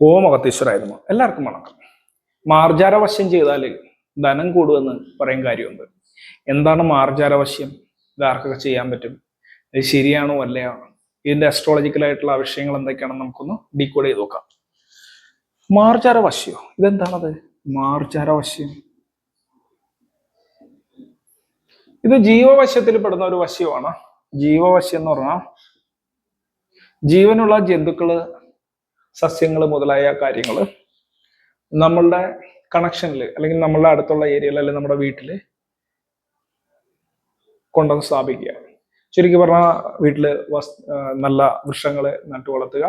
ഓം അകത്തീശ്വരായിരുന്നു എല്ലാവർക്കും വണക്കം. മാർജാരവശ്യം ചെയ്താൽ ധനം കൂടുമെന്ന് പറയും കാര്യമുണ്ട്. എന്താണ് മാർജാരവശ്യം ഇതാർക്കൊക്കെ ചെയ്യാൻ പറ്റും? ഇത് ശരിയാണോ അല്ലയോ? ഇതിന്റെ അസ്ട്രോളജിക്കലായിട്ടുള്ള വിഷയങ്ങൾ എന്തൊക്കെയാണെന്ന് നമുക്കൊന്ന് ഡീകോഡ് ചെയ്ത് നോക്കാം. മാർജാരവശ്യോ? ഇതെന്താണത്? മാർജാരവശ്യം ഇത് ജീവവശ്യത്തിൽ പെടുന്ന ഒരു വശ്യമാണ് ജീവവശ്യം എന്ന് പറഞ്ഞാൽ ജീവനുള്ള ജന്തുക്കൾ സസ്യങ്ങൾ മുതലായ കാര്യങ്ങൾ നമ്മളുടെ കണക്ഷനിൽ അല്ലെങ്കിൽ നമ്മളുടെ അടുത്തുള്ള ഏരിയയിൽ അല്ലെങ്കിൽ നമ്മുടെ വീട്ടിൽ കൊണ്ടുവന്ന് സ്ഥാപിക്കുക. ചുരുക്കി പറഞ്ഞാൽ വീട്ടിൽ വസ് നല്ല വൃക്ഷങ്ങൾ നട്ടു വളർത്തുക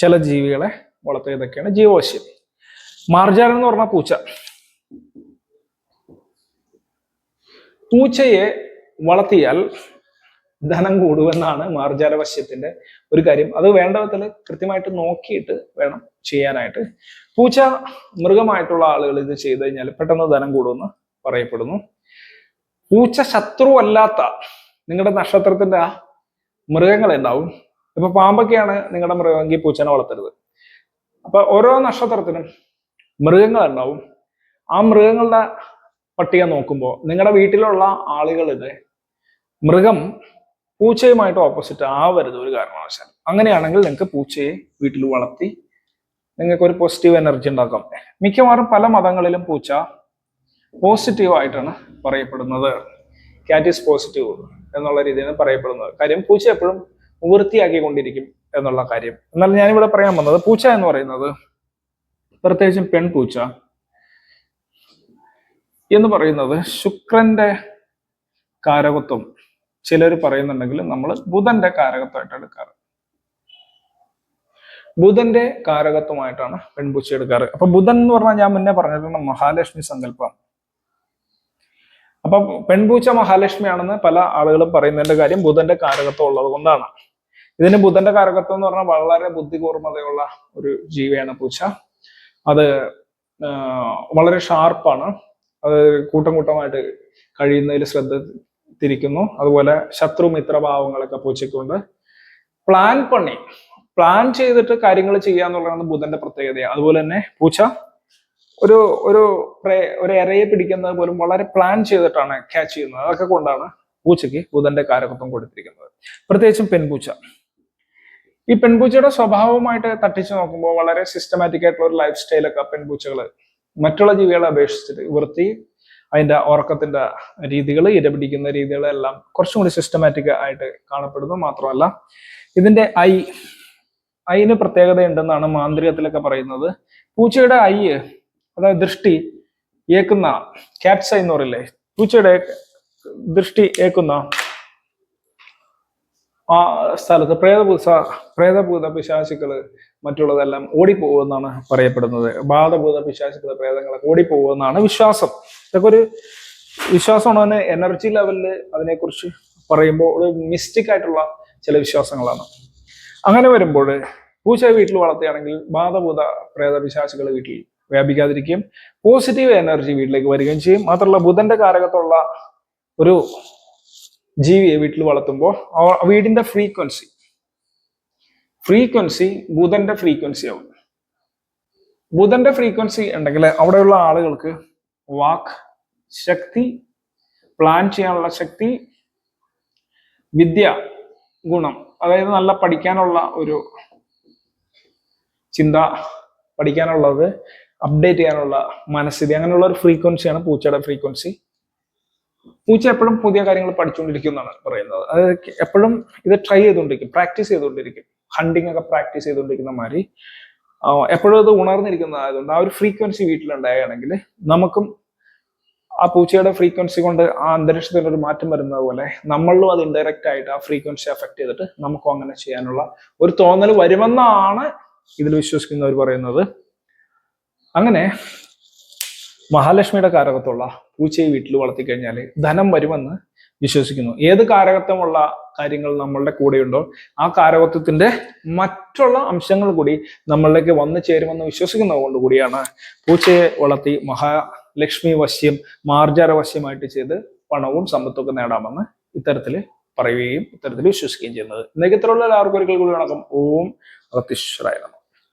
ചില ജീവികളെ വളർത്തുക ഇതൊക്കെയാണ് ജീവവശ്യം. മാർജാരം എന്ന് പറഞ്ഞാൽ പൂച്ച. പൂച്ചയെ വളർത്തിയാൽ ധനം കൂടുമെന്നാണ് മാർജാരവശ്യത്തിന്റെ ഒരു കാര്യം. അത് വേണ്ട വിധത്തിൽ കൃത്യമായിട്ട് നോക്കിയിട്ട് വേണം ചെയ്യാനായിട്ട്. പൂച്ച മൃഗമായിട്ടുള്ള ആളുകൾ ഇത് ചെയ്തു കഴിഞ്ഞാൽ പെട്ടെന്ന് ധനം കൂടുമെന്ന് പറയപ്പെടുന്നു. പൂച്ച ശത്രു അല്ലാത്ത നിങ്ങളുടെ നക്ഷത്രത്തിന്റെ മൃഗങ്ങൾ ഉണ്ടാവും ഇപ്പൊ പാമ്പൊക്കെയാണ് നിങ്ങളുടെ മൃഗമെങ്കിൽ പൂച്ചനെ വളർത്തരുത്. അപ്പൊ ഓരോ നക്ഷത്രത്തിനും മൃഗങ്ങൾ ഉണ്ടാവും. ആ മൃഗങ്ങളുടെ പട്ടിക നോക്കുമ്പോൾ നിങ്ങളുടെ വീട്ടിലുള്ള ആളുകളുടെ മൃഗം പൂച്ചയുമായിട്ട് ഓപ്പോസിറ്റ് ആവരുത് ഒരു കാരണവശാലും. അങ്ങനെയാണെങ്കിൽ നിങ്ങൾക്ക് പൂച്ചയെ വീട്ടിൽ വളർത്തി നിങ്ങൾക്ക് ഒരു പോസിറ്റീവ് എനർജി ഉണ്ടാക്കാം. മിക്കവാറും പല മതങ്ങളിലും പൂച്ച പോസിറ്റീവായിട്ടാണ് പറയപ്പെടുന്നത്. കാറ്റ് ഈസ് പോസിറ്റീവ് എന്നുള്ള രീതിയിലാണ് പറയപ്പെടുന്നത്. കാര്യം പൂച്ച എപ്പോഴും വൃത്തിയാക്കിക്കൊണ്ടിരിക്കും എന്നുള്ള കാര്യം. എന്നാൽ ഞാനിവിടെ പറയാൻ വന്നത് പൂച്ച എന്ന് പറയുന്നത് പ്രത്യേകിച്ചും പെൺപൂച്ച എന്ന് പറയുന്നത് ശുക്രന്റെ കാരകത്വം. ചിലർ പറയുന്നുണ്ടെങ്കിലും നമ്മൾ ബുധന്റെ കാരകത്വമായിട്ട് എടുക്കാറ്. ബുധന്റെ കാരകത്വമായിട്ടാണ് പെൺപൂച്ച എടുക്കാറ്. അപ്പൊ ബുധൻ എന്ന് പറഞ്ഞാൽ ഞാൻ മുന്നേ പറഞ്ഞിട്ടുണ്ട് മഹാലക്ഷ്മി സങ്കല്പം. അപ്പൊ പെൺപൂച്ച മഹാലക്ഷ്മിയാണെന്ന് പല ആളുകളും പറയുന്നതിന്റെ കാര്യം ബുധന്റെ കാരകത്വം ഉള്ളത് കൊണ്ടാണ്. ഇതിന് ബുധന്റെ കാരകത്വം എന്ന് പറഞ്ഞാൽ വളരെ ബുദ്ധികൂർമ്മതയുള്ള ഒരു ജീവിയാണ് പൂച്ച. അത് വളരെ ഷാർപ്പാണ്. അത് കൂട്ടം കൂട്ടമായിട്ട് കഴിയുന്നതിൽ ശ്രദ്ധ തിരിക്കുന്നു അതുപോലെ ശത്രു മിത്രഭാവങ്ങളൊക്കെ പൂച്ചയ്ക്കുണ്ട്. പ്ലാൻ പണി. പ്ലാൻ ചെയ്തിട്ട് കാര്യങ്ങൾ ചെയ്യുക എന്നുള്ളതാണ് ബുധന്റെ പ്രത്യേകത അതുപോലെ തന്നെ പൂച്ച ഒരു ഒരു ഒരു ഇരയെ പിടിക്കുന്നത് പോലും വളരെ പ്ലാൻ ചെയ്തിട്ടാണ് ക്യാച്ച് ചെയ്യുന്നത്. അതൊക്കെ കൊണ്ടാണ് പൂച്ചയ്ക്ക് ബുധന്റെ കാരകത്വം കൊടുത്തിരിക്കുന്നത്. പ്രത്യേകിച്ചും പെൺപൂച്ച. ഈ പെൺപൂച്ചയുടെ സ്വഭാവമായിട്ട് തട്ടിച്ചു നോക്കുമ്പോൾ വളരെ സിസ്റ്റമാറ്റിക് ആയിട്ടുള്ള ഒരു ലൈഫ് സ്റ്റൈലൊക്കെ പെൺപൂച്ചകൾ മറ്റുള്ള ജീവികളെ അപേക്ഷിച്ചിട്ട് വൃത്തി അതിന്റെ ഉറക്കത്തിന്റെ രീതികൾ ഇരപിടിക്കുന്ന രീതികളെല്ലാം കുറച്ചും കൂടി സിസ്റ്റമാറ്റിക് ആയിട്ട് കാണപ്പെടുന്നു മാത്രമല്ല ഇതിന്റെ ഐ ഐന് പ്രത്യേകത ഉണ്ടെന്നാണ് മാന്ത്രികത്തിലൊക്കെ പറയുന്നത്. പൂച്ചയുടെ ഐ അതായത് ദൃഷ്ടി ഏക്കുന്ന ക്യാറ്റ്സ് ഐ എന്ന് പറയില്ലേ? പൂച്ചയുടെ ദൃഷ്ടി ഏക്കുന്ന ആ സ്ഥലത്ത് പ്രേതഭൂത പ്രേതഭൂത പിശാചുക്കൾ മറ്റുള്ളതെല്ലാം ഓടിപ്പോകുമെന്നാണ് പറയപ്പെടുന്നത്. ബാധഭൂത പിശാശുക്കൾ പ്രേതങ്ങളൊക്കെ ഓടിപ്പോകുമെന്നാണ് വിശ്വാസം. ഇതൊക്കെ ഒരു വിശ്വാസമാണ്. തന്നെ എനർജി ലെവലിൽ അതിനെക്കുറിച്ച് പറയുമ്പോൾ ഒരു മിസ്റ്റിക് ആയിട്ടുള്ള ചില വിശ്വാസങ്ങളാണ്. അങ്ങനെ വരുമ്പോൾ പൂച്ച വീട്ടിൽ വളർത്തുകയാണെങ്കിൽ ബാധഭൂത പ്രേത പിശാചുകൾ വീട്ടിൽ വ്യാപിക്കാതിരിക്കുകയും പോസിറ്റീവ് എനർജി വീട്ടിലേക്ക് വരികയും ചെയ്യും. മാത്രമല്ല ബുധന്റെ കാരകത്തുള്ള ഒരു ജീവിയെ വീട്ടിൽ വളർത്തുമ്പോൾ വീടിന്റെ ഫ്രീക്വൻസി ഫ്രീക്വൻസി ബുധന്റെ ഫ്രീക്വൻസി ആവും. ബുധന്റെ ഫ്രീക്വൻസി ഉണ്ടെങ്കിൽ അവിടെയുള്ള ആളുകൾക്ക് വാക്ക് ശക്തി പ്ലാൻ ചെയ്യാനുള്ള ശക്തി വിദ്യ ഗുണം അതായത് നല്ല പഠിക്കാനുള്ള ഒരു ചിന്ത പഠിക്കാനുള്ളത് അപ്ഡേറ്റ് ചെയ്യാനുള്ള മനസ്ഥിതി അങ്ങനെയുള്ള ഒരു ഫ്രീക്വൻസിയാണ് പൂച്ചയുടെ ഫ്രീക്വൻസി പൂച്ച എപ്പോഴും പുതിയ കാര്യങ്ങൾ പഠിച്ചുകൊണ്ടിരിക്കും എന്നാണ് പറയുന്നത്. അതായത് എപ്പോഴും ഇത് ട്രൈ ചെയ്തുകൊണ്ടിരിക്കും പ്രാക്ടീസ് ചെയ്തുകൊണ്ടിരിക്കും. ഹണ്ടിങ് ഒക്കെ പ്രാക്ടീസ് ചെയ്തുകൊണ്ടിരിക്കുന്ന മാതിരി. എപ്പോഴും അത് ഉണർന്നിരിക്കുന്നതായതുകൊണ്ട് ആ ഒരു ഫ്രീക്വൻസി വീട്ടിലുണ്ടായാണെങ്കിൽ നമുക്കും ആ പൂച്ചയുടെ ഫ്രീക്വൻസി കൊണ്ട് ആ അന്തരീക്ഷത്തിൽ ഒരു മാറ്റം വരുന്നത് പോലെ നമ്മളിലും അത് ഇൻഡയറക്റ്റ് ആയിട്ട് ആ ഫ്രീക്വൻസി അഫക്ട് ചെയ്തിട്ട് നമുക്കും അങ്ങനെ ചെയ്യാനുള്ള ഒരു തോന്നൽ വരുമെന്നാണ് ഇതിൽ വിശ്വസിക്കുന്നവർ പറയുന്നത്. അങ്ങനെ മഹാലക്ഷ്മിയുടെ കാരകത്തുള്ള പൂച്ചയെ വീട്ടിൽ വളർത്തിക്കഴിഞ്ഞാൽ ധനം വരുമെന്ന് വിശ്വസിക്കുന്നു. ഏത് കാരകത്വമുള്ള കാര്യങ്ങൾ നമ്മളുടെ കൂടെയുണ്ടോ ആ കാരകത്വത്തിന്റെ മറ്റുള്ള അംശങ്ങൾ കൂടി നമ്മളിലേക്ക് വന്നു ചേരുമെന്ന് വിശ്വസിക്കുന്നത് കൊണ്ട് കൂടിയാണ് പൂച്ചയെ വളർത്തി മഹാലക്ഷ്മി വശ്യം മാർജാര വശ്യമായിട്ട് ചെയ്ത് പണവും സമ്പത്തൊക്കെ നേടാമെന്ന് ഇത്തരത്തിൽ പറയുകയും ഇത്തരത്തിൽ വിശ്വസിക്കുകയും ചെയ്യുന്നത്. ഇന്നേക്ക് ഇത്രയുള്ള എല്ലാവർക്കും ഒരിക്കൽ കൂടി വണക്കം. ഓം അഗത്തീശ്വരായ നമഃ.